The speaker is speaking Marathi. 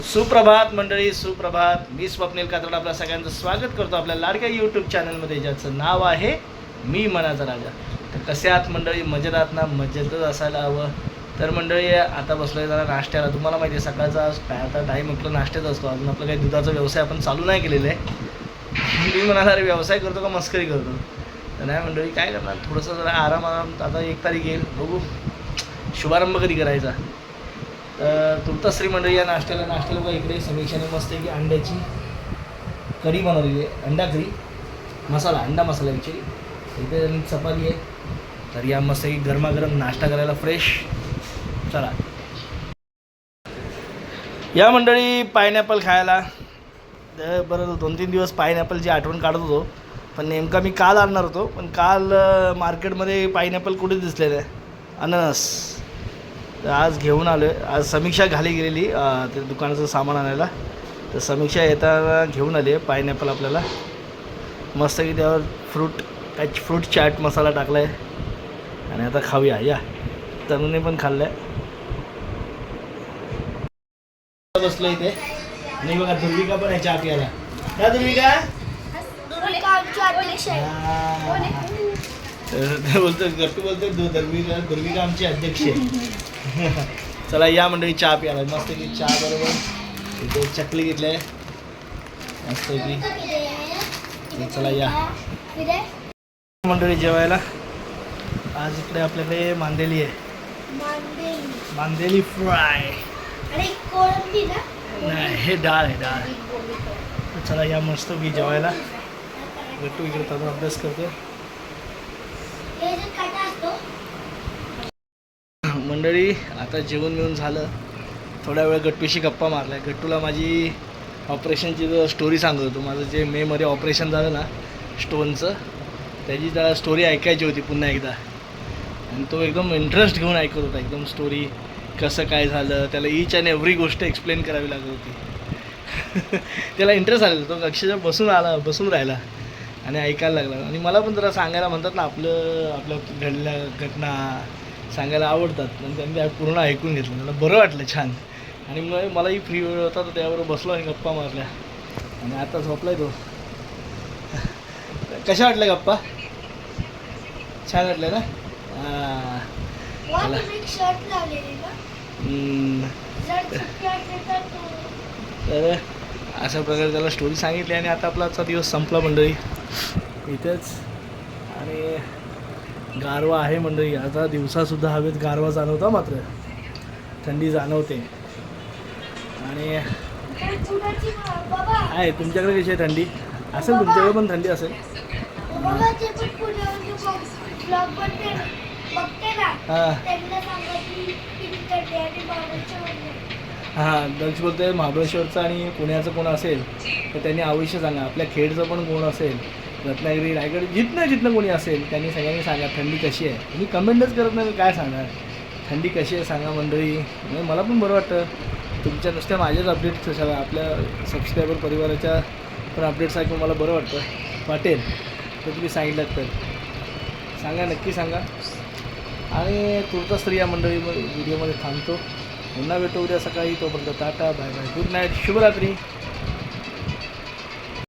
सुप्रभात मंडळी सुप्रभात. मी स्वप्नील कातड आपल्या सगळ्यांचं स्वागत करतो आपल्या लाडक्या यूट्यूब चॅनलमध्ये ज्याचं नाव आहे मी मनाचा राजा. तर कसे आहात मंडळी? मजेत आहात ना? मजेतच असायला हवं. तर मंडळी आता बसलोय जरा नाश्त्याला. तुम्हाला माहिती आहे सकाळचा काय आता टाईम आपला नाश्त्याचा असतो. अजून आपलं काही दुधाचा व्यवसाय आपण चालू नाही केलेला आहे. मी म्हणाला अरे व्यवसाय करतो का? मस्करी करतो. तर नाही मंडळी काय करणार? थोडंसं जरा आराम आराम आता एक तारीख येईल. बघू. शुभारंभ कधी करायचा? तसरी मंडळी या नाश्त्याला नाश्त्याला बघा इकडे समीक्षाने मस्त आहे की अंड्याची कढी बनवलेली आहे. अंडा करी मसाला अंडा मसाला ॲक्च्युली इथे चपाती आहे. तर या मस्त की गरमागरम नाश्ता करायला फ्रेश चला. या मंडळी पायनॅपल खायला. बरं दोन तीन दिवस पायनॅपलची आठवण काढत होतो. पण नेमका मी काल आणणार होतो. पण काल मार्केटमध्ये पायनॅपल कुठे दिसलेलं आहे अननस. तर आज घेऊन आलो आहे आज समीक्षा घाली गेलेली ते दुकानाचं सामान आणायला. तर समीक्षा येताना घेऊन आली आहे पायनॅपल आपल्याला. मस्त की त्यावर फ्रूट काय फ्रूट चाट मसाला टाकला आहे आणि आता खाऊया या. तरुणी पण खाल्लं आहे बसलो इथे. आणि बघा दुर्विका पण आहे चाट यायला का दुर्विका? बोलतो गट्टू बोलतो दुर्विका दुर्विका आमची अध्यक्ष आहे. चला या मंडळी चहा प्यायला. मस्त की चहा बरोबर. इथे चकली घेतली आहे. मस्त की चला या. मंडळी जेवायला. आज इकडे आपल्याकडे मांदेली आहे. मांदेली फ्राय. नाही हे डाळ आहे डाळ तर चला या मस्त की जेवायला. गट्टू इकडे त्याचा अभ्यास करतो मंडळी आता जेवण मिळून झालं. थोड्या वेळ गट्टूशी गप्पा मारल्या. गट्टूला माझी ऑपरेशनची जो स्टोरी सांगत होतो. माझं जे मेमध्ये ऑपरेशन झालं ना स्टोनचं त्याची त्याला स्टोरी ऐकायची होती पुन्हा एकदा. आणि तो एकदम इंटरेस्ट घेऊन ऐकत होता. एकदम स्टोरी कसं काय झालं त्याला ईच अँड एव्हरी गोष्ट एक्सप्लेन करावी लागत होती. त्याला इंटरेस्ट आलेला तो अक्षरशः बसून आला बसून राहिला आणि ऐकायला लागला. आणि मला पण जरा सांगायला म्हणतात ना आपलं आपल्या घडल्या घटना सांगायला आवडतात आणि त्यांनी त्या पूर्ण ऐकून घेतलं. मला बरं वाटलं छान. आणि मग मलाही फ्री वेळ होता तर त्याबरोबर बसलो आणि गप्पा मारल्या. आणि आता झोपलाय तो. कशा वाटल्या गप्पा? छान वाटल्या ना? हां. तर अशा प्रकारे त्याला स्टोरी सांगितली आणि आता आपला आजचा दिवस संपला मंडळी. इथेच. आणि गारवा आहे मंडळी. आता दिवसासुद्धा हवेत गारवा जाणवता मात्र. थंडी जाणवते. आणि आहे तुमच्याकडे कशी आहे थंडी? असेल तुमच्याकडे पण थंडी असेल. हां. हां दक्ष बोलतोय महाबळेश्वरचं आणि पुण्याचं कोण असेल तर त्यांनी अवश्य सांगा. आपल्या खेडचं पण कोण असेल रत्नागिरी रायगड जिथनं जिथनं कोणी असेल त्यांनी सगळ्यांनी सांगा थंडी कशी आहे? तुम्ही कमेंटच करत नाही काय सांगणार? थंडी कशी आहे सांगा मंडळी. म्हणजे मला पण बरं वाटतं. तुमच्या नुसत्या माझ्याच अपडेट्स कशाला आपल्या सबस्क्रायबर परिवाराच्या पण अपडेट्स ऐकून मला बरं वाटतं. वाटेल. तर तुम्ही सांगितलं तर. सांगा नक्की सांगा. आणि तुर्तास तर या मंडळी व्हिडिओमध्ये थांबतो. पुन्हा भेटू उद्या सकाळी. तोपर्यंत tata bye bye good night शुभरात्री.